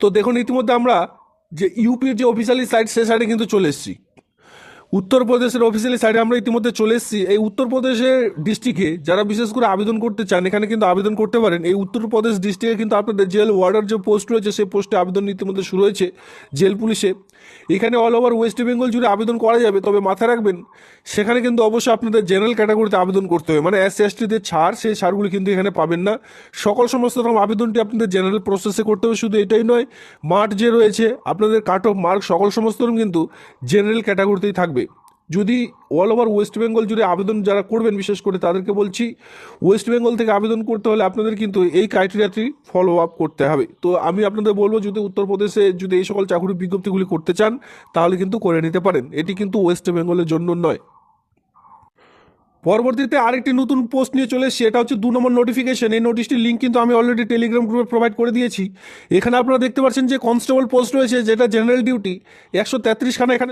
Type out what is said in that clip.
তো দেখুন ইতিমধ্যে আমরা যে ইউপির যে অফিসিয়ালি সাইট সে সাইডে কিন্তু চলে এসেছি। উত্তরপ্রদেশের অফিসিয়ালি সাইডে আমরা ইতিমধ্যে চলে এসেছি। এই উত্তরপ্রদেশের ডিস্ট্রিক্টে যারা বিশেষ করে আবেদন করতে চান, এখানে কিন্তু আবেদন করতে পারেন। এই উত্তরপ্রদেশ ডিস্ট্রিক্টে কিন্তু আপনাদের জেল ওয়ার্ডার যে পোস্ট রয়েছে, সেই পোস্টে আবেদন ইতিমধ্যে শুরু হয়েছে জেল পুলিশে। এখানে অল ওভার ওয়েস্ট বেঙ্গল জুড়ে আবেদন করা যাবে, তবে মাথায় রাখবেন, সেখানে কিন্তু অবশ্যই আপনাদের জেনারেল ক্যাটাগরিতে আবেদন করতে হবে। মানে এস এসটিতে ছাড়, সেই ছাড়গুলি কিন্তু এখানে পাবেন না। সকল সমস্ত রকম আবেদনটি আপনাদের জেনারেল প্রসেসে করতে হবে, শুধু এটাই নয়, মাঠ যে রয়েছে, আপনাদের কাট অফ মার্ক সকল সমস্ত রকম কিন্তু জেনারেল ক্যাটাগরিতেই থাকবে। যদি অল ওভার ওয়েস্ট বেঙ্গল জুড়ে আবেদন যারা করবেন, বিশেষ করে তাদেরকে বলছি ওয়েস্ট বেঙ্গল থেকে আবেদন করতে হলে আপনাদের কিন্তু এই ক্রাইটেরিয়াটি ফলো আপ করতে হবে। তো আমি আপনাদের বলব, যদি উত্তরপ্রদেশে যদি এই সকল চাকরির বিজ্ঞপ্তিগুলি করতে চান, তাহলে কিন্তু করে নিতে পারেন। এটি কিন্তু ওয়েস্ট বেঙ্গলের জন্য নয়। পরবর্তীতে আরেকটি নতুন পোস্ট নিয়ে চলে এসেছি, এটা হচ্ছে দু নম্বর নোটিফিকেশন এই নোটিশটির লিঙ্ক কিন্তু আমি অলরেডি টেলিগ্রাম গ্রুপে প্রোভাইড করে দিয়েছি। এখানে আপনারা দেখতে পাচ্ছেন যে কনস্টেবল পোস্ট রয়েছে, যেটা জেনারেল ডিউটি একশো তেত্রিশ খানা এখানে